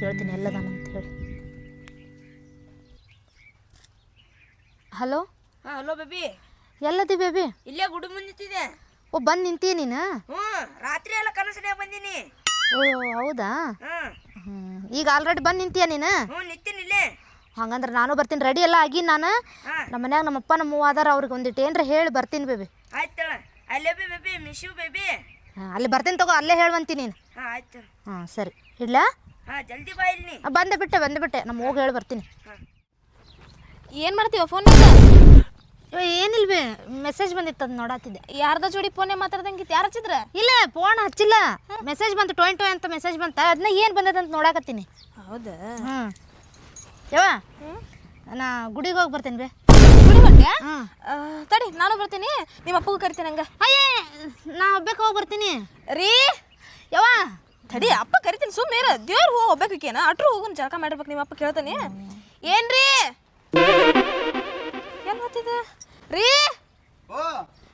ಕೇಳ್ತೀನಿ ಎಲ್ಲದಾನಂತ ಹೇಳಿ. ಹಲೋ? ಹಾ ಹಲೋ ಬೇಬಿ. ಎಲ್ಲದಿ ಬೇಬಿ? ಇಲ್ಲೇ ಗುಡಿ ಮುಂದಿತ್ತಿದೆ ಓ ಬಂದು ನಿಂತೀಯ ನೀನು? ಹ್ಞೂ ರಾತ್ರಿ ಎಲ್ಲ ಕನಸನೇ ಬಂದೀನಿ. ಓ ಹೌದಾ? ಹ್ಮ್. ಈಗ ಆಲ್ರೆಡಿ ಬಂದು ನಿಂತೀಯ ನೀನು? ಹ್ಞೂ ನಿಂತೀನಿ ಇಲ್ಲೇ. ಹಂಗಂದ್ರೆ ನಾನು ಬರ್ತೀನಿ ರೆಡಿ ಎಲ್ಲ ಆಗಿ ನಾನು. ಹಾ. ನಮ್ಮ ಮನ್ಯಾಗ ನಮ್ಮಪ್ಪ ನಮ್ಮ ಅದಾರ ಅವ್ರಿಗೆ ಒಂದಿಟ್ಟು ಏನ್ರ ಹೇಳಿ ಬರ್ತೀನಿ baby ಆಯ್ತಳ I love you baby miss you baby ಹಾಂ ಅಲ್ಲಿ ಬರ್ತೀನಿ ತಗೋ ಅಲ್ಲೇ ಹೇಳುವಂತೀನಿ ನೀನು. ಹಾ ಆಯ್ತು ಹಾಂ ಸರಿ. ಇಡ್ಲಾ? ಹಾ ಜಲ್ದಿ ಬಾ ಇಲ್ಲಿ. ಆ, ಬಂದೆ ಬಿಟ್ಟೆ ಬಂದೆ ಬಿಟ್ಟೆ ನಮ್ಮ ಹೋಗಿ ಹೇಳಿ ಬರ್ತೀನಿ. ಏನ್ ಮಾಡ್ತೀವ ಫೋನ್ ಇವ ಬೇ ಮೆಸೇಜ್ ಬಂದಿತ್ತು ಅದು ನೋಡತ್ತಿದ್ದೆ ಯಾರ್ದ ಜೋಡಿ ಫೋನೇ ಮಾತಾಡ್ದಂಗಿತ್ತು ಯಾರು ಹಚ್ಚಿದ್ರ? ಇಲ್ಲ ಫೋನ್ ಹಚ್ಚಿಲ್ಲ. ಮೆಸೇಜ್ ಬಂತು ಟ್ವೆಂಟಿ ಅಂತ ಮೆಸೇಜ್ ಬಂತ. ಅದನ್ನ ಏನು ಬಂದದಂತ ನೋಡಾಕತ್ತೀನಿ. ಹೌದಾ? ಹ್ಞೂ ನಾ ಗುಡಿಗೆ ಹೋಗಿ ಬರ್ತೀನಿ ಬೇ ಗುಡಿ ಹ್ಞೂ ತಡಿ ನಾನು ಬರ್ತೀನಿ. ನಿಮ್ಮ ಅಪ್ಪಗೂ ಕರಿತೀನಿ ಹಂಗ. ಅಯ್ಯೇ ನಾ ಒಬ್ಬಕ್ಕೆ ಹೋಗಿ ಬರ್ತೀನಿ. ರೀ? ಯವ್ವ. ತಡಿ ಅಪ್ಪ ಕರಿತೀನಿ ಸುಮ್ಮನೆ ದೇವ್ರು ಹೋಗಿ ಅಟ್ರು ಹೋಗುನ್ ಜಳಕ ಮಾಡಿರ್ಬೇಕು ನಿಮ್ಮ ಅಪ್ಪ ಕೇಳ್ತಾನೆ. ಏನ್ರಿ? ಏನ್ ಗೊತ್ತಿದೆ? ರೀ! ಓ!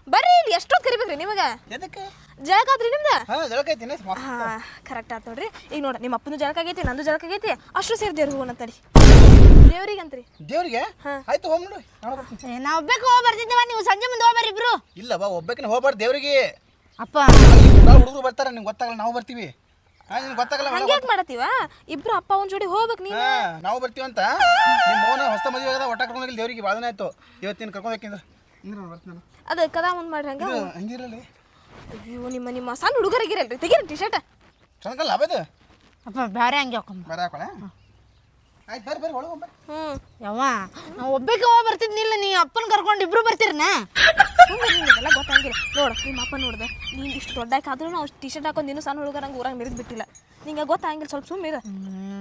ಬರ್ರಿ ಇಲ್ಲಿ ಎಷ್ಟೊತ್ತು ಕರಿಬೇಕ್ರಿ ನಿಮಗ? ಎದಕ್ಕೆ? ಜಳಕ ಆದ್ರಿ ನಿಮ್ದ? ಹಾ ಜಳಕೈತಿನ ಹಾ ಕರೆಕ್ಟ್ ಆತ್ ನೋಡ್ರಿ. ಈಗ ನೋಡ್ರಿ ನಿಮ್ಮ ಅಪ್ಪನ ಜಳಕ ಆಗೈತಿ ನಂದು ಜಳಕ ಆಗೈತಿ. ಅಷ್ಟು ಸೇರಿ ದೇವ್ರಿಗೆ ಹೋಗೋಣ ತಡಿ ದೇವ್ರಿಗಂತ್ರಿ. ದೇವ್ರಿಗೆ? ಆಯ್ತು ಹೋಗ್ ನೋಡು. ನಾ ಒಬ್ಬಕ್ಕೆ ಹೋಗಿ ಬರ್ತಿದ್ದೀವ ನೀವು ಸಂಜೆ ಮುಂದೆ ಹೋಗ್ಬರ್ರಿ ಇಬ್ರು. ಇಲ್ಲ ಬಾ ಒಬ್ಬಕಿನ ಹೋಗ್ಬಾರ್ದು ದೇವ್ರಿಗೆ. ಅಪ್ಪ. ಹುಡುಗರು ಬರ್ತಾರೆ ನಿಂಗೆ ಗೊತ್ತಾಗಲ್ಲ ನಾವು ಬರ್ತೀವಿ. ಹಾ ಗೊತ್ತಾಗಲ್ಲ ಮಾಡತ್ತೀವ? ಇಬ್ರು ಅಪ್ಪ ಒಂದ್ ಜೋಡಿ ಹೋಗ್ಬೇಕು ನೀ ಹಾ ನಾವು ಬರ್ತೀವಿ ಅಂತ. ನಿಮ್ಮ ಮೌನ ಹೊಸ ಮದುವೆ ಆಗದ ಒಟ್ಟ ಕರ್ಕೊಂಡು ದೇವ್ರಿಗೆ ಭಾಳ ಆಯ್ತು. ಇವತ್ತಿನ ಕರ್ಕೊಂಡು ಹೋಗ್ತೀನಿ ಇಂದ್ರ ನಾನು ಬರ್ತೀನಿ ನಾನು. ಅದ ಕದಾ ಮುಂದ್ ಮಾಡ್ರಿ ಹಂಗ? ಇದು ಹಂಗಿರಲ್ಲ ಅಯ್ಯೋ ನಿಮ್ಮ ನಿಮ್ಮ ಸಣ್ಣ ಹುಡುಗರಿಗಿರಲ್ರಿ. ತೆಗೀರಿ ಟಿ ಶರ್ಟ್ ಚೆನ್ನಾಗಲ್ಲ ಅಬದು ಅಪ್ಪ ಬೇರೆ ಹಂಗೆ ಹಾಕೊಂಬ ಬೇರೆ ಹಾಕೊಳ? ಆಯ್ತು ಬರ್ರಿ ಬರ್ರಿ ಒಳಗೆ ಬರ್ರಿ. ಹ್ಮ್. ಯವ್ವ ನಾ ಒಬ್ಬಕ್ಕೆ ಹೋಗಿ ಬರ್ತಿದ್ನಿಲ್ಲ ನೀ ಅಪ್ಪನ ಕರ್ಕೊಂಡು ಇಬ್ರು ಬರ್ತೀರನ? ನಿಮಗೆಲ್ಲ ಗೊತ್ತಾಗಿಲ್ಲ. ನೋಡು ನಿಮ್ಮ ಅಪ್ಪ ನೋಡ್ದೆ ನೀನು ಇಷ್ಟು ದೊಡ್ಡಾಕ ಆದ್ರೂ ನಾವು ಟಿ ಶರ್ಟ್ ಹಾಕೊಂಡು ನೀನು ಸಣ್ಣ ಹುಡುಗರಂಗೆ ಊರಾಗ ಮೆರೆದು ಬಿಟ್ಟಿಲ್ಲ. ನಿಂಗೆ ಗೊತ್ತಾಗಿಲ್ಲ ಸ್ವಲ್ಪ ಸುಮ್ಮನೆ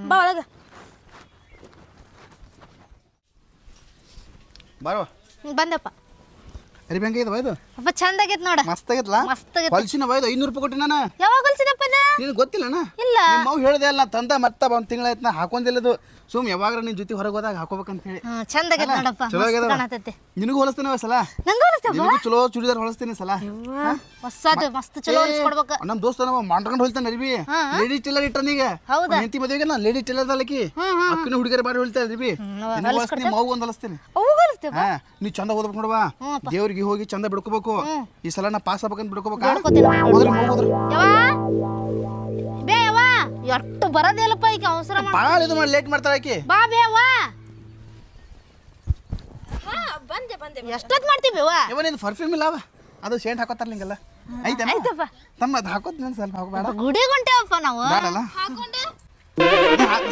ಬಾ ಒಳಗ. ಬರೋ. ಬಂದಪ್ಪ. ಅರಿಬಿ ಹಂಗೆ ಇದು? ಅಪ್ಪ ಚಂದ ಆಗೈತ್ ನೋಡ. ಮಸ್ತ್ ಆಗೈತ್ಲ ಮಸ್ತ್ ಆಗೈತ್ ಹೊಲ್ಸಿನ ಬೈದು ಐನೂರು ರೂಪಾಯಿ ಕೊಟ್ಟಿ ನಾನು. ಯಾವಾಗ ಹೊಲ್ಸಿದಪ್ಪ ಅದ? ನಿನಗೆ ಗೊತ್ತಿಲ್ಲಣ್ಣ ಇಲ್ಲ. ಅವ್ವ ಹೇಳ್ದೆ ಅಲ್ಲ ತಂದ ಮತ್ತ ಒಂದು ತಿಂಗಳಾಯ್ತು ನಾ ಹಾಕೊಂದಿಲ್ಲದು ಸುಮ್ ಯಾವಾಗ ನಿನ್ ಜೊತೆ ಹೊರಗೆ ಹೋದಾಗ ಹಾಕೋಬೇಕಂತ ಹೇಳಿ ಚಂದ ಆಗೈತೆ ನೋಡಪ್ಪ ಚಲೋ ಆಗ್ಯದ ನಿನಗೂ ಹೊಲಸ್ತೀನಿ ಸಲ. ನಂಗೆ ಹೊಲಿಸ್ತಪ್ಪ ನಿನಗೂ ಚಲೋ ಚೂಡಿದಾರ್ ಹೊಲಸ್ತೀನಿ ಸಲ. ಹೊಸದು ಮಸ್ತ್ ಚಲೋ ಹೊಲಿಸ್ಕೊಡ್ಬೇಕು ನಮ್ಮ ದೋಸ್ತ ನಮ್ಮ ಮಾಡ್ಕೊಂಡು ಹೊಲ್ತಾನೆ ಅರಿಬಿ. ಲೇಡಿ ಟೇಲರ್ ಇಟ್ಟನೀಗ ಹೌದಾ? ಹೆಂಡತಿ ಮದುವೆಗೆ ನಾ ಲೇಡಿ ಟೇಲರ್ ದಲಕಿ ಅಕ್ಕಿನ ಹುಡುಗರ ಬಾರಿ ಹೊಲ್ತಾ ಅರಿಬಿ. ನಿನಗೂ ಹೊಲಿಸ್ತೀನಿ ಮಾವು ಒಂದು ಹೊಲಿಸ್ತೇನೆ. ಅವು ಹೊಲಿಸ್ತೇವ ನೀ ಚಂದ ಓದ್ಬೇಕು ನೋಡವಾ. ದೇವ್ರಿಗೆ ಹೋಗಿ ಚಂದ ಬಿಡ್ಕೋಬೇಕು. ಈ ಸಲ ನಾ ಪಾಸ್ ಆಗ್ಬೇಕಂತ ಬಿಡ್ಕೋಬೇಕಾ ಬಿಡ್ಕೋತೀನಿ. ಹೋದ್ರಿ ಯವ್ವ? ಬೇ ಯವ್ವ? ಎಷ್ಟು ಬರೋದಿಲ್ಲಪ್ಪ ಈಗ ಅವಸರ ಮಾಡ್ ಭಾಳ ಇದು ಮಾಡಿ ಲೇಟ್ ಮಾಡ್ತಾರೆ ಆಕಿ. ಬಾ ಬೇ ಯವ್ವ. ಹಾ ಬಂದೆ ಬಂದೆ ಎಷ್ಟೊತ್ತು ಮಾಡ್ತೀವಿ ಯವ್ವ? ಯಾವ ನಿನ್ ಪರ್ಫ್ಯೂಮ್ ಇಲ್ಲ ಅವ? ಅದು ಶೇಂಟ್ ಹಾಕೋತಾರ ನಿಂಗೆಲ್ಲ. ಐತೆ ಆಯ್ತಪ್ಪ. ತಮ್ಮ ಅದು ಹಾಕೋತೀನಿ ಸ್ವಲ್ಪ ಹಾಕೋಬೇಡ ಗುಡಿ ಹೊಂಟೇವಪ್ಪ ನಾವು. ಬೇಡಲ್ಲ ಹಾಕೊಂಡೆ.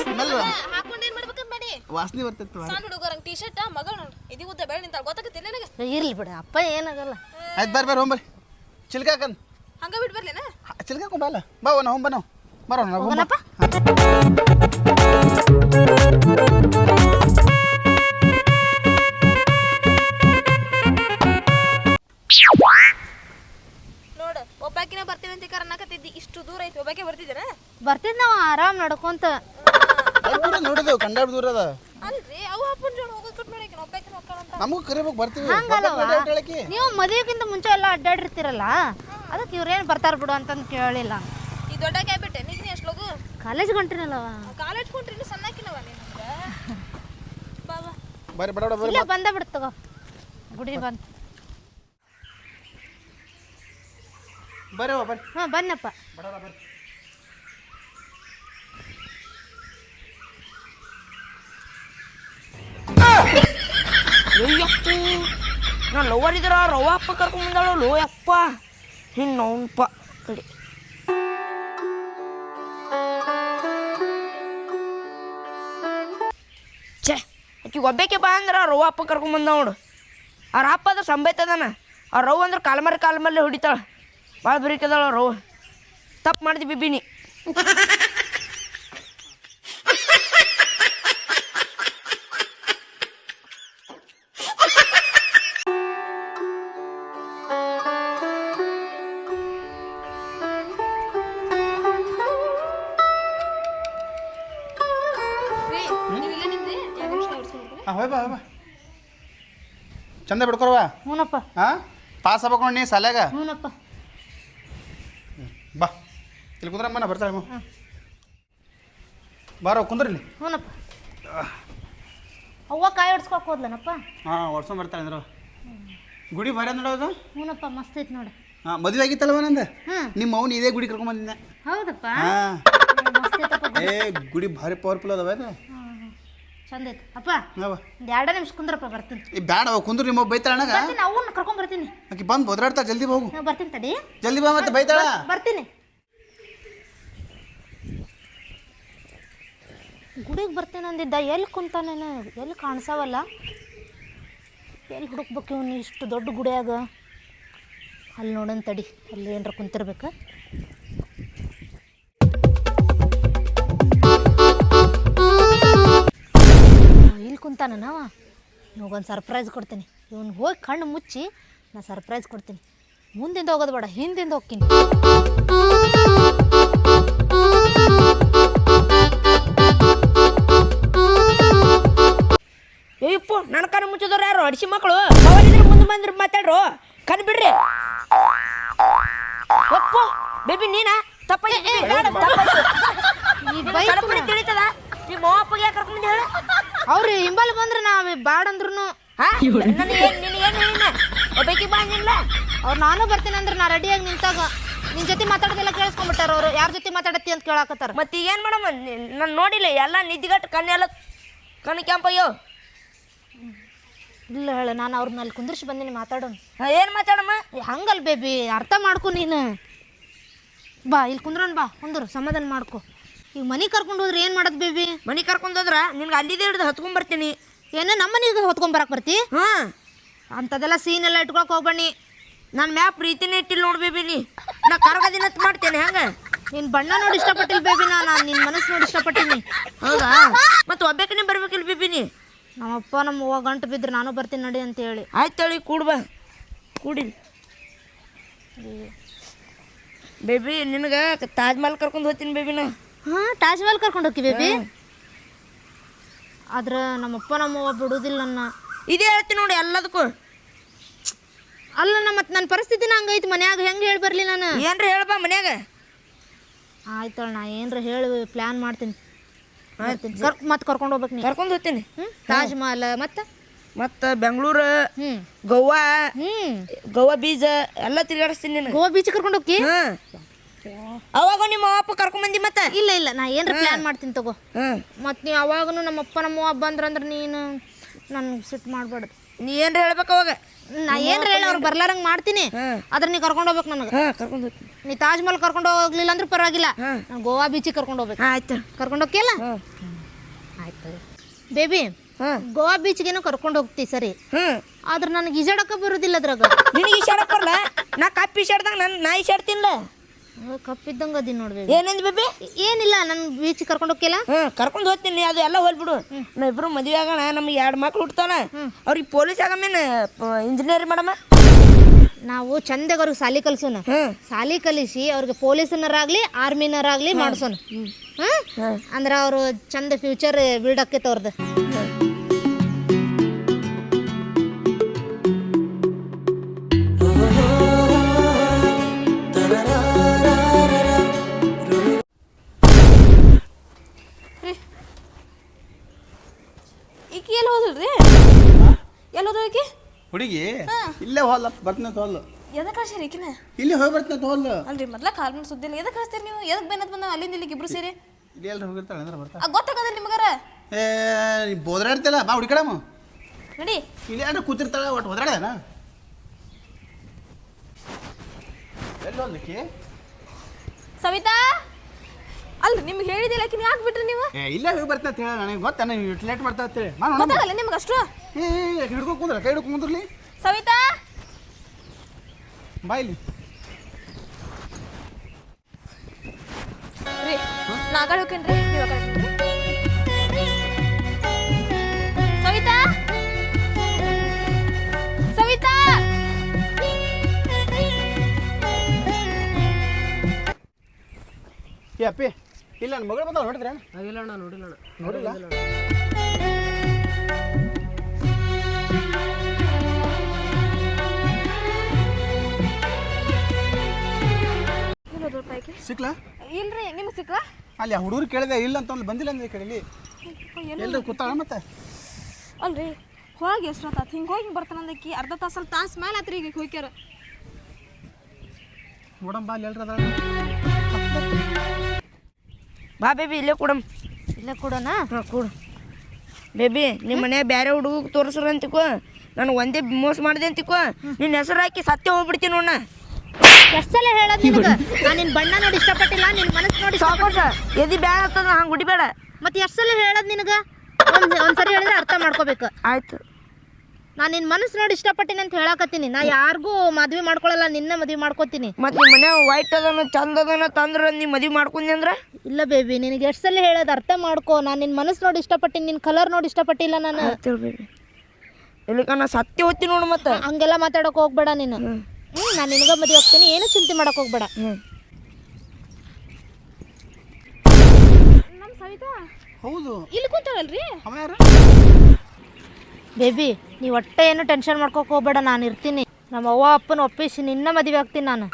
ಸ್ಮೆಲ್ ಹಾಕೊಂಡು ಏನು ಮಾಡ್ಬೇಕಂತ ಮಾಡಿ. ವಾಸನೆ ಬರ್ತೈತೆ ಸಣ್ಣ ಹುಡುಗರಂಗ್ ಟಿ ಶರ್ಟ್ ಮಗಳು ನೋಡು. ಇದು ಉದ್ದ ಬೆಳೆ ನಿಂತಾಳ. ಗೊತ್ತಾಗತ್ತಿಲ್ಲ ನನಗೆ? ಇರ್ಲಿ ಬಿಡು ಅಪ್ಪ ಏನಾಗಲ್ಲ. ಆಯ್ತು ಬರ್ರಿ ಬರ್ರಿ. ಹೋಗ್ಬರ್ರಿ ಚಿಲ್ಕಾಕನ್. ಹಂಗ ಬಿಟ್ಟು ಬರ್ಲೇನ? ಚಿಲ್ಕಾಕೊಂಡ್ ಬಾಲ. ಬಾ ನಾವು ಹೋಗ್ ನಾವು ಬರೋಣ ನಾವು. ಹೋಗೋಣಪ್ಪ ನೋಡು ಒಬ್ಬಾಕಿನ ಬರ್ತೀವಿ ಅಂತ ಕರ್ನಾಕತ್ತಿದ್ದಿ ಇಷ್ಟು ದೂರ ಐತಿ ಒಬ್ಬಾಕೆ ಬರ್ತಿದ್ದೇನ? ಬರ್ತಿದ್ ನಾವು ಆರಾಮ್ ನಡ್ಕೊಂತ. ಅಲ್ಲಿ ದೂರ ನೋಡಿದೆವು ಕಂಡಾಡ್ ದೂರ ಅದ. ಅಲ್ರಿ ಅವು ಅಪ್ಪನ ಜೋಡಿ ಹೋಗೋದು ಕಟ್ ಮಾಡಕ್ಕೆ ಒಬ್ಬಾಕಿನ ಹೋಗ್ತಾಳಂತ ನಮಗೂ ಕರಿಬೇಕು ಬರ್ತೀವಿ. ಹಂಗಲ್ಲವ್ವ. ಬರ್ಬೇಕು ನೋಡಿ ಹೇಳಕ್ಕೆ ನೀವು ಮದುವೆಗಿಂತ ಮುಂಚೆ ಎಲ್ಲ ಅಡ್ಡಾಡಿರ್ತೀರಲ್ಲ? ಅದಕ್ಕೆ ಇವ್ರೇನು ಬರ್ತಾರ ಬಿಡು ಅಂತಂದು ಕೇಳಿಲ್ಲ. ಈ ದೊಡ್ಡ ಕ್ಯಾಬಿಟ್ ನೀನು ಎಷ್ಟು ಲಗು? ಕಾಲೇಜ್ ಹೊಂಟ್ರಿನಲ್ಲವ ಕಾಲೇಜ್ ಇನ್ನು ಸಣ್ಣಕಿನವ ನೀನು ಬಾ ಬಾ. ಬರ್ರಿ ಬಡ ಬರ್ರಿ ಇಲ್ಲ ಬಂದ ಬಿಡ್ತು ತಗೋ. ಗುಡಿ ಬಂತು ಬರ್ರಿ ಅವ್ವ, ಬರ್ರಿ. ಹಾಂ ಬನ್ನಪ್ಪ. ಬಡ ಬರ್ರಿ. ಅಯ್ಯಪ್ಪ ನಾನು ಲವರ್ ಇದ್ರ ರವ ಅಪ್ಪ ಕರ್ಕೊಂಡ್ ಬಂದಾಳು ಲೋ ಯಪ್ಪ ಹಿನ್ನೋನ್ಪ ಕಡೆ. ಛೇ ಆಕಿ ಒಬ್ಬೇಕೆ ಬಾ ಅಂದ್ರೆ ರವ ಅಪ್ಪ ಕರ್ಕೊಂಡ್ ಬಂದ ನೋಡು. ಆ ಅಪ್ಪ ಅಂದ್ರೆ ಸಂಬೈತದಾನ ಆ ರವ್ ಅಂದ್ರೆ ಕಾಲ್ಮರಿ ಕಾಲ್ಮಲ್ಲಿ ಹೊಡಿತಾಳೆ. ಭಾಳ ಬರೀಕದಾಳ ರವ್ ತಪ್ಪು ಮಾಡಿದ್ವಿ ಬಿಬಿನಿ ಹಾಂ ಹೋಯ್ ಬಾ ಹೋಯ್ ಬಾ. ಚಂದ ಬಿಡ್ಕೊರವ ಹ್ಞೂನಪ್ಪ ಹಾಂ ಪಾಸ್ ಆಗ್ಬೇಕು ನೋಡಿ ನೀ ಸಾಲ್ಯಾಗ ಹ್ಞೂನಪ್ಪ ಬಾ. ಇಲ್ಲಿ ಕುಂದ್ರಮ್ಮ ನಾ ಬರ್ತಾಳೆ ಅಮ್ಮ. ಬಾರೋ ಕುಂದ್ರಲ್ಲಿ ಹ್ಞೂನಪ್ಪ ಅವ್ವ ಕಾಯಿ ಹೊಡ್ಸ್ಕೊಕ್ ಹೋದ್ಲನಪ್ಪ? ಹಾಂ ವರ್ಷ ಬರ್ತಾಳೆ ಅಂದ್ರ. ಗುಡಿ ಭಾರಿ ನೋಡೋದು ಹ್ಞೂನಪ್ಪ ಮಸ್ತ್ ಐತಿ ನೋಡಿ. ಹಾಂ ಮದುವೆ ಆಗಿತ್ತಲ್ವ ನಂದು? ಹ್ಮ್. ನಿಮ್ಮ ಅವ್ನು ಇದೇ ಗುಡಿ ಕರ್ಕೊಂಡ್ ಬಂದಿದ್ದೆ ಹೌದಪ್ಪ. ಹಾಂ. ಮಸ್ತ್ ಐತಪ್ಪ ಏ ಗುಡಿ ಭಾರಿ ಪವರ್ಫುಲ್ ಅದಾವ ಇದು. ಚಂದ ಐತಿ. ಅಪ್ಪ ಹಾವ ಎರಡು ನಿಮಿಷ ಕುಂದ್ರಪ್ಪ ಬರ್ತೀನಿ. ಈ ಬ್ಯಾಡ ಅವ ಕುಂದ್ರು ನಿಮ್ಮ ಬೈತಾಳ ಅಣ್ಣಗ? ಬರ್ತೀನಿ ಅವನ್ನ ಕರ್ಕೊಂಡ್ ಬರ್ತೀನಿ. ಆಕಿ ಬಂದು ಬದ್ರಾಡ್ತಾ ಜಲ್ದಿ ಹೋಗು. ನಾ ಬರ್ತೀನಿ ತಡಿ. ಜಲ್ದಿ ಬಾ ಮತ್ತೆ ಬೈತಾಳ? ಬರ್ತೀನಿ. ಗುಡಿಗೆ ಬರ್ತೀನಿ ಅಂದಿದ್ದ ಎಲ್ಲಿ ಕುಂತಾನೇನ ಎಲ್ಲಿ ಕಾಣಿಸವಲ್ಲ? ಎಲ್ಲಿ ಹುಡುಕ್ಬೇಕು ಇವನು ಇಷ್ಟು ದೊಡ್ಡ ಗುಡಿಯಾಗ? ಅಲ್ಲಿ ನೋಡೋಣ ತಡಿ ಅಲ್ಲಿ ಏನಾರ ಕುಂತಿರ್ಬೇಕು. ಇಲ್ಲಿ ಕುಂತಾನವ ಇವಾಗೊಂದು ಸರ್ಪ್ರೈಸ್ ಕೊಡ್ತೀನಿ. ಇವನು ಹೋಗಿ ಕಣ್ಣು ಮುಚ್ಚಿ ನಾ ಸರ್ಪ್ರೈಸ್ ಕೊಡ್ತೀನಿ. ಮುಂದಿಂದ ಹೋಗೋದು ಬೇಡ ಹಿಂದಿಂದ ಹೋಗ್ತೀನಿ. ಏಯಪ್ಪ ನನ್ನ ಕಣ್ಣು ಮುಚ್ಚಿದವ್ರು ಯಾರು? ಅಡಿಸಿ ಮಕ್ಕಳು ಅವರಿದ್ರೆ ಮುಂದೆ ಬಂದ್ರೆ ಮಾತಾಡ್ರು. ಕಣ್ ಬಿಡ್ರಿ. ಅಪ್ಪ ಬೇಬಿ ನೀನಾ? ತಪ್ಪ ಈ ಬೈಕ್ ತಿಳಿತದ? ನಿಮ್ಮ ಅಪ್ಪಗೆ ಕರ್ಕೊಂಡ್ ಹೇಳ ಅವ್ರು ಹಿಂಬಲ್ ಬಂದ್ರೆ ನಾವು ಬಾಡಂದ್ರು ಒಬ್ಬಾಕಿ ಬಾ ಅಂದಿಲ್ಲ? ಅವ್ರು ನಾನು ಬರ್ತೀನಿ ಅಂದ್ರೆ ನಾ ರೆಡಿಯಾಗಿ ನಿಂತಾಗ ನಿನ್ ಜೊತೆ ಮಾತಾಡೋದೆಲ್ಲ ಕೇಳಿಸ್ಕೊಂಡ್ಬಿಟ್ಟಾರ ಅವ್ರು? ಯಾರ ಜೊತೆ ಮಾತಾಡತ್ತಿ ಅಂತ ಕೇಳಾಕತ್ತಾರ? ಮತ್ತೆ ಈಗ ಏನು ಮಾಡಮ್ಮ? ನಾನು ನೋಡಿಲ್ಲ ಎಲ್ಲ ನಿದ್ದಿಗಟ್ಟು ಕಣ್ಣೆಲ್ಲ ಕಣ್ಣು ಕೆಂಪಯ್ಯೋ ಇಲ್ಲ ಹೇಳ ನಾನು ಅವ್ರನ್ನ ಅಲ್ಲಿ ಕುಂದಿರ್ಸಿ ಬಂದೀನಿ ಮಾತಾಡೋಣ ಏನು ಮಾತಾಡಮ್ಮ? ಹಂಗಲ್ ಬೇಬಿ ಅರ್ಥ ಮಾಡ್ಕೊ ನೀನು. ಬಾ ಇಲ್ಲಿ ಕುಂದ್ರೋಣ ಬಾ ಕುಂದ್ರು ಸಮಾಧಾನ ಮಾಡ್ಕೊ. ಈಗ ಮನೆಗೆ ಕರ್ಕೊಂಡು ಹೋದ್ರೆ ಏನು ಮಾಡೋದು ಬೇಬಿ? ಮನೆ ಕರ್ಕೊಂಡೋದ್ರ ನಿನ್ಗೆ ಅಲ್ಲಿದೆ ಹಿಡ್ದು ಹತ್ಕೊಂಡ್ ಬರ್ತೀನಿ. ಏನೋ ನಮ್ಮ ಮನೆಗೆ ಹೊತ್ಕೊಂಡ್ ಬರಕ್ ಬರ್ತಿ? ಹಾ ಅಂಥದ್ದೆಲ್ಲ ಸೀನ್ ಎಲ್ಲ ಇಟ್ಕೊಳಕ್ ಹೋಗ್ಬಣ್ಣಿ ನನ್ನ ಮ್ಯಾಪ್ ಪ್ರೀತಿನೇ ಇಟ್ಟಿಲ್ಲ ನೋಡ್ ಬೇಬಿ ನೀ. ನಾ ಕರ್ಗದಿನತ್ ಮಾಡ್ತೇನೆ ಹೆಂಗೆ? ನಿನ್ನ ಬಣ್ಣ ನೋಡಿ ಇಷ್ಟಪಟ್ಟಿಲ್ಲ ಬೇಬಿ ನಾ ನಾನು ನಿನ್ನ ಮನಸ್ಸು ನೋಡಿ ಇಷ್ಟಪಟ್ಟಿನಿ. ಹೌದಾ? ಮತ್ತೆ ಒಬ್ಬಾಕಿನೇ ಬರ್ಬೇಕಿಲ್ಲ ಬೇಬಿ ನೀ? ನಮ್ಮಪ್ಪ ನಮ್ಮ ಅವ್ವ ಗಂಟು ಬಿದ್ರೆ ನಾನು ಬರ್ತೀನಿ ನಡಿ ಅಂತ ಹೇಳಿ. ಆಯ್ತು ಹೇಳಿ ಕೂಡ್ ಬಾ. ಕೂಡಿ. ಬೇಬಿ ನಿನಗೆ ತಾಜ್ಮಹಲ್ ಕರ್ಕೊಂಡು ಹೋಗ್ತೀನಿ ಬೇಬಿ ನಾ. ಹಾಂ ತಾಜ್ ಮಹಲ್ ಕರ್ಕೊಂಡು ಹೋಗಿ ಬೇಬಿ. ಆದ್ರೆ ನಮ್ಮಪ್ಪ ನಮ್ಮವ್ವ ಬಿಡುದಿಲ್ಲ ನನ್ನ ಇದೇ ಹೇಳ್ತೀನಿ ನೋಡಿ ಎಲ್ಲದಕ್ಕೂ. ಅಲ್ಲ ನಮ್ಮ ಮತ್ತೆ ನನ್ನ ಪರಿಸ್ಥಿತಿನ ಹಂಗೈತಿ ಮನ್ಯಾಗ ಹೆಂಗೆ ಹೇಳಿ ಬರಲಿ ನಾನು? ಏನ್ರ ಹೇಳ್ಬಾ ಮನ್ಯಾಗ. ಆಯ್ತಳ ನಾ ಏನ್ರ ಹೇಳಿ ಪ್ಲ್ಯಾನ್ ಮಾಡ್ತೀನಿ. ಮತ್ತೆ ಕರ್ಕೊಂಡು ಹೋಗ್ಬೇಕು ನೀ. ಕರ್ಕೊಂಡು ಹೋಗ್ತೀನಿ. ತಾಜ್ ಮಹಲ್ ಮತ್ತೆ? ಮತ್ತು ಬೆಂಗಳೂರು ಹ್ಞೂ ಗೋವಾ ಗೋವಾ ಬೀಚ್ ಎಲ್ಲ ತಿರುಗಾಡಿಸ್ತೀನಿ ಗೋವಾ ಬೀಚ್ ಕರ್ಕೊಂಡು ಹೋಗಿ ಅವಾಗ ನಿಮ್ಮ ಅಪ್ಪ ಕರ್ಕೊಂಬಂದಿ ಮತ್ತೆ? ಇಲ್ಲ ಇಲ್ಲ ನಾ ಏನ್ರ ಪ್ಲಾನ್ ಮಾಡ್ತೀನಿ ತಗೋ. ಮತ್ತು ನೀವು ಅವಾಗನು ನಮ್ಮ ನಮ್ಮಪ್ಪ ನಮ್ಮವ್ವ ಬಂದ್ರಂದ್ರೆ ನೀನು ನನ್ಗೆ ಸಿಟ್ ಮಾಡ್ಬಾರ್ದು ನೀ ಏನ್ರ ಹೇಳ್ಬೇಕು ಅವಾಗ? ನಾ ಏನ್ರ ಹೇಳಿ ಅವ್ರು ಬರ್ಲಾರಂಗ್ ಮಾಡ್ತೀನಿ. ಅದ್ರ ನೀ ಕರ್ಕೊಂಡು ಹೋಗ್ಬೇಕು ನನಗೆ. ಕರ್ಕೊಂಡು ನೀ ತಾಜ್ ಮಹಲ್ ಕರ್ಕೊಂಡು ಹೋಗ್ಲಿಲ್ಲ ಅಂದ್ರೆ ಪರವಾಗಿಲ್ಲ. ನಾನು ಗೋವಾ ಬೀಚಿಗೆ ಕರ್ಕೊಂಡು ಹೋಗ್ಬೇಕು. ಆಯ್ತು. ಕರ್ಕೊಂಡು ಹೋಗ್ತಿಯಲ್ಲ? ಹಾಂ. ಆಯ್ತು ಬೇಬಿ ಗೋವಾ ಬೀಚ್ಗೇನೋ ಕರ್ಕೊಂಡು ಹೋಗ್ತಿ ಸರಿ. ಆದ್ರೆ ನನಗೆ ಈಜಾಡಕ್ಕೆ ಬರೋದಿಲ್ಲ ಅದ್ರಾಗ. ನಿನಗೆ ಈಜಾಡಕ್ಕೆ ಬರಲ್ಲ ನಾ ಕಪ್ಪು ಈಜಾಡ್ದಂಗೆ ನಾನು ನಾ ಈಶಾಡ್ತೀನಿಲ್ಲ ಕಪ್ಪಿದ್ದಂಗೆ ಅದಿ ನೋಡ್ಬೇಕು ಏನಂದ್ ಬೇಬಿ? ಏನಿಲ್ಲ ನನ್ನ ಬೀಚ್ ಕರ್ಕೊಂಡು ಹೋಗಿಲ್ಲ ಹಾಂ ಕರ್ಕೊಂಡು ಹೋಗ್ತೀನಿ ಅದು ಎಲ್ಲ ಹೋಲ್ಬಿಡು ನಾ ಇಬ್ರು ಮದುವೆ ಆಗೋಣ ನಮ್ಗೆ ಎರಡು ಮಕ್ಳು ಹುಡ್ತಾನ ಅವ್ರಿಗೆ ಪೊಲೀಸ್ ಆಗಮೇನ ಇಂಜಿನಿಯರ್ ಮಾಡಮ್ಮ ನಾವು ಚಂದಾಗ ಅವ್ರಿಗೆ ಸಾಲಿ ಕಲ್ಸೋಣ. ಸಾಲಿ ಕಲಿಸಿ ಅವ್ರಿಗೆ ಪೊಲೀಸ್ನರಾಗ್ಲಿ ಆರ್ಮಿನರಾಗ್ಲಿ ಮಾಡ್ಸೋಣ. ಹಾಂ ಅಂದ್ರೆ ಅವರು ಚಂದ ಫ್ಯೂಚರ್ ಬಿಲ್ಡ್ ಆಕೈತೆ ಅವ್ರದ್ದು ಇಲ್ಲೇ ಹೋಲ್ಲ ಬರ್ತನ ತೋಲ್. ಎದಕ್ಕೆ ಕಳ್ಸಿರಿ ಈಕಿನ? ಇಲ್ಲಿ ಹೋಗಿ ಬರ್ತನೆ ತೋಲ್. ಅಲ್ರಿ ಮೊದ್ಲ ಕಾಲ್ ಮೇಲೆ ಸುದ್ದಿ ಇಲ್ಲ ಎದಕ್ಕೆ ಕಳಿಸ್ತೀರಿ ನೀವು? ಎದಕ್ಕೆ ಬೇನತ್ ಬಂದ ಅಲ್ಲಿಂದ ಇಲ್ಲಿಗೆ ಇಬ್ರು ಸೇರಿ? ಇಲ್ಲಿ ಎಲ್ಲರೂ ಹೋಗಿರ್ತಾಳೆ ಅಂದ್ರೆ ಬರ್ತಾ? ಗೊತ್ತಾಗದ ನಿಮಗಾರ? ಏ ನೀ ಬೋದ್ರಾಡ್ತಿಲ್ಲ ಬಾ ಹುಡುಕಡಮ್ಮ ನಡಿ. ಇಲ್ಲಿ ಅಂದ್ರೆ ಕೂತಿರ್ತಾಳೆ ಒಟ್ಟು ಹೋದ್ರಾಡೇನ ಎಲ್ಲೊಂದಕ್ಕೆ? ಸವಿತಾ? ಅಲ್ರಿ ನಿಮ್ಗೆ ಹೇಳಿದಿಲ್ಲ ಆಕಿನ ಯಾಕೆ ಬಿಟ್ರಿ ನೀವು? ಏ ಇಲ್ಲೇ ಹೋಗಿ ಬರ್ತನೆ ಅಂತ ಹೇಳ ನನಗೆ ಗೊತ್ತ? ನೀವು ಲೇಟ್ ಮಾಡ್ತಾ ಅಂತೇಳಿ ನಾನು ಗೊತ್ತಾಗಲ್ಲ ನಿಮ್ಗೆ ಅಷ್ಟು? ಏ ಹಿಡ್ಕೊಂಡು ಕುಂದ್ರ ಕೈ ಹಿಡ್ಕೊಂಡು ಕುಂದ್ರಲಿ. ಸವಿತಾ? ಬಾ ಇಲ್ಲಿ ರೀ ನಾ ಆ ಕಡೆ ಹೋಗ್ತೇನ್ರಿ ನೀವು. ಸವಿತಾ? ಸವಿತಾ? ಏ ಅಪ್ಪಿ ಇಲ್ಲ ನನ್ನ ಮಗಳು ಬಂದ ನೋಡಿದ್ರೆ? ಇಲ್ಲ ಅಣ್ಣ ನೋಡಿಲ್ಲ ಅಣ್ಣ. ನೋಡಿಲ್ಲ? ಸಿಕ್ಲಾ ಇಲ್ರಿ ನಿಮ್ಗೆ ಸಿಕ್ಲಾ ಅಲ್ಲಿ ಹುಡುಗರು ಕೇಳಿದೆ ಇಲ್ಲ ಅಂತ ಒಂದು ಬಂದಿಲ್ಲ ಅಂದ್ರೆ ಈ ಕಡೆಲಿ ಎಲ್ಲರೂ ಕೂತಾಳ ಮತ್ತೆ? ಅಲ್ರಿ ಹೋಗಿ ಎಷ್ಟೊತ್ತಾತು? ಹಿಂಗೆ ಹೋಗಿ ಬರ್ತಾನಂದಕ್ಕಿ ಅರ್ಧ ತಾಸಲ್ಲಿ ತಾಸು ಮೇಲೆ ಆತ್ರಿ ಈಗ ಹೋಗ್ಯಾರ. ನೋಡಮ್ಮ ಬಾ ಅಲ್ಲಿ ಎಲ್ರ ಅದಾಳ ಬಾ ಬೇಬಿ ಇಲ್ಲೇ ಕೊಡಮ್. ಇಲ್ಲೇ ಕೊಡೋಣ ಹಾಂ ಕೊಡು. ಬೇಬಿ ನಿಮ್ಮ ಮನೆ ಬೇರೆ ಹುಡುಗ ತೋರಿಸ್ರಂತಿಕೋ ನಾನು ಒಂದೇ ಮೋಸ ಮಾಡಿದೆ ಅಂತಿಕೋ. ನಿನ್ನ ಹೆಸರು ಹಾಕಿ ಸತ್ಯ ಹೋಗ್ಬಿಡ್ತೀನಿ ನೋಡ ಎಷ್ಟು ಸಲ ಹೇಳೋದು ನಿನಗೆ? ನಾನು ನಿನ್ನ ಬಣ್ಣ ನೋಡಿ ಇಷ್ಟಪಟ್ಟಿಲ್ಲ ನಿನ್ನ ಮನಸ್ಸು ನೋಡಿ ಸಾಕೋಸ ಎದಿ ಬೇಡ ಆಗ್ತದ ಹಂಗೆ ಹುಡಿಬೇಡ. ಮತ್ತೆ ಎಷ್ಟು ಸಲ ಹೇಳೋದು ನಿನಗೆ? ಒಂದು ಒಂದ್ಸರಿ ಹೇಳಿದ್ರೆ ಅರ್ಥ ಮಾಡ್ಕೋಬೇಕು. ಆಯ್ತು. ನಾನು ನಿನ್ನ ಮನಸ್ಸು ನೋಡಿ ಇಷ್ಟಪಟ್ಟಿನಿ ಅಂತ ಹೇಳಕತ್ತೀನಿ. ನಾ ಯಾರಿಗೂ ಮದ್ವೆ ಮಾಡ್ಕೊಳಲ್ಲ ನಿನ್ನೆ ಮದ್ವೆ ಮಾಡ್ಕೊತೀನಿ. ಮತ್ತೆ ನಿಮ್ಮ ಮನೆ ವೈಟ್ ಅದನ ಚಂದ ಅದನ ತಂದ್ರೆ ನೀ ಮದ್ವೆ ಮಾಡ್ಕೊಂಡಿ ಅಂದ್ರೆ? ಇಲ್ಲ ಬೇಬಿ ನಿನಗೆ ಎಷ್ಟು ಸಲ ಹೇಳೋದು ಅರ್ಥ ಮಾಡ್ಕೋ. ನಾನು ನಿನ್ನ ಮನಸ್ಸು ನೋಡಿ ಇಷ್ಟಪಟ್ಟಿನಿ ನಿನ್ನ ಕಲರ್ ನೋಡಿ ಇಷ್ಟಪಟ್ಟಿಲ್ಲ ನಾನು. ಬೇಬಿ ಇಲ್ಲಿಕ ನಾ ಸತ್ಯ ಹೋಗ್ತೀನಿ ನೋಡು ಮತ್ತೆ. ಹಂಗೆಲ್ಲ ಮಾತಾಡೋಕೆ ಹೋಗ್ಬೇಡ ನೀನು. ಹ್ಞೂ ನಾನು ನಿನಗ ಮದುವೆ ಹೋಗ್ತೀನಿ ಏನು ಚಿಂತೆ ಮಾಡಕ್ ಹೋಗ್ಬೇಡ. ಹ್ಞೂ ನಮ್ಮ ಸವಿತಾ? ಹೌದು. ಇಲ್ಲಿ ಕೂತಾಳಲ್ರಿ ಅವ ಯಾರು? ಬೇಬಿ ನೀ ಒಟ್ಟೆ ಏನು ಟೆನ್ಷನ್ ಮಾಡ್ಕೊಕ್ ಹೋಗ್ಬೇಡ ನಾನು ಇರ್ತೀನಿ. ನಮ್ಮ ಅವ್ವ ಅಪ್ಪನ ಒಪ್ಪಿಸಿ ನಿನ್ನ ಮದುವೆ ಆಗ್ತೀನಿ ನಾನು.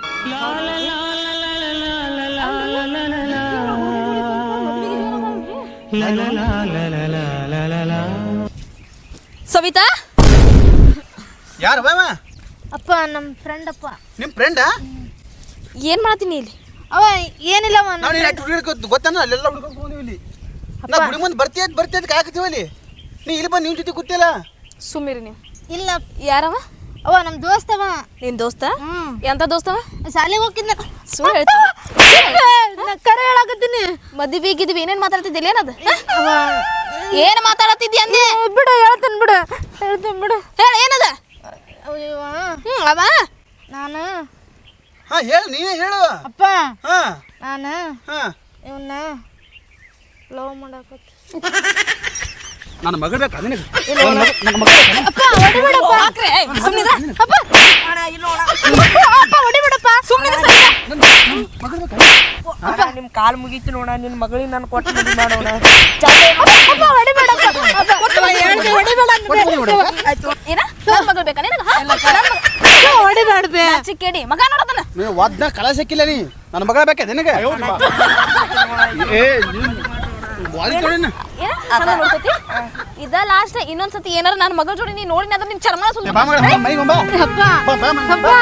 ಸವಿತಾ? ಯಾರು ಬಾವ ಅಪ್ಪ ನಮ್ಮ ಫ್ರೆಂಡ್ ಅಪ್ಪ. ನಿಮ್ಮ ಫ್ರೆಂಡಾ ಏನು ಮಾಡ್ತೀನಿ ಇಲ್ಲಿ? ಅವ ಏನಿಲ್ಲ ನಾವು ನೀನು ಎಷ್ಟು ಹುಡುಗಿ ಗೊತ್ತಾನ ಅಲ್ಲೆಲ್ಲ ಹುಡುಗರು ಬಂದಿವಿ ಇಲ್ಲಿ. ನಾ ಗುಡಿ ಮುಂದೆ ಬರ್ತೀಯ ಬರ್ತೀಯ ಅಂತ ಕಾಕತ್ತೀವಿ ಅಲ್ಲಿ ನೀ ಇಲ್ಲಿ ಬಂದು ನಿಮ್ಮ ಜೊತೆ ಕೂತಿಲ್ಲ ಸುಮ್ಮಿರಿ ನೀವು. ಇಲ್ಲ. ಯಾರವ? ಅವ ನಮ್ಮ ದೋಸ್ತವ ನಿನ್ ದೋಸ್ತ? ಹ್ಞೂ ಎಂತ ದೋಸ್ತವ ಶಾಲೆಗೆ ಹೋಗಿದ್ನ. ಸುಳ್ಳು ಹೇಳ್ತೀನಿ ನಾ ಕರೆ ಹೇಳಾಕತ್ತೀನಿ. ಮದುವೆ ಗಿದ್ವಿ ಏನೇನು ಮಾತಾಡ್ತಿದ್ದಿಲ್ಲ ಏನದ? ಏನು ಏನ್ ಮಾತಾಡತ್ತಿದ್ದಿ ಅಂದೆ? ಬಿಡು ಹೇಳ್ತೀನಿ ಬಿಡು ಹೇಳ್ತೀನಿ ಬಿಡು. ಹೇಳ ಏನದ? ಅಯ್ಯವ್ವ, ಹ್ಮ್ ಅವ? ನಾನು. ಹಾ ಹೇಳು ನೀನೇ ಹೇಳು. ಅಪ್ಪ. ಹಾ. ನಾನು. ಹಾ. ಇವನ್ನ ಲವ್ ಮಾಡಕತ್ತಿ ನನ್ನ ಮಗಳು ಬೇಕಾ ನಿನಗೆ? ನನ್ನ ಮಗಳು ಬೇಕಾ? ಅಪ್ಪ ಹೊಡಿಬೇಡಪ್ಪ. ಅಪ್ಪ. ಅಪ್ಪ ಹೊಡಿಬೇಡಪ್ಪ ಸುಮ್ಮನೆ ಮಗ ಬೇಕಾ ನಿಮ್ಮ ಕಾಲ್ ಮುಗೀತಿ ನೋಡ ನಿನ್ನ ಮಗಳಿಗೆ ನಾನು ಕೊಟ್ಟು ಮದುವೆ ಮಾಡೋಣ. ಅಪ್ಪ ಹೊಡಿಬೇಡಪ್ಪ ಅಪ್ಪ. ಹೇಳ್ದೆ ಹೊಡಿಬೇಡ ಅಂದೆ. ಏನ? ನನ್ ಮಗಳು ಬೇಕಾ ನಿನಗ? ಮಗ- ಹೊಡಿಬೇಡ್ಬೆ ಚಿಕ್ಕೇಡಿ ಮಗ ನೋಡದನ? ನೀವು ಒದ್ನ ಕಳಸಕ್ಕಿಲ್ಲ ನೀ. ನನ್ನ ಮಗಳ ಬೇಕೆ ನಿನಗೆ? ಏ ಬಾರಿ ಕಡೆನ ಇದ ಲಾಸ್ಟ್ ಇನ್ನೊಂದ್ಸತಿ ಏನಾರ ನನ್ನ ಮಗಳ ಜೋಡಿ ನೀ ನೋಡಿ ಅದ್ರ ನಿನ್ ಚರ್ಮ ಸುಲ್ಲು ಬಾ ಮಗಳ ಮೈಗೆ ಬಾ. ಅಪ್ಪ ಬಾ ಬಾ ಅಪ್ಪ ಬಾ.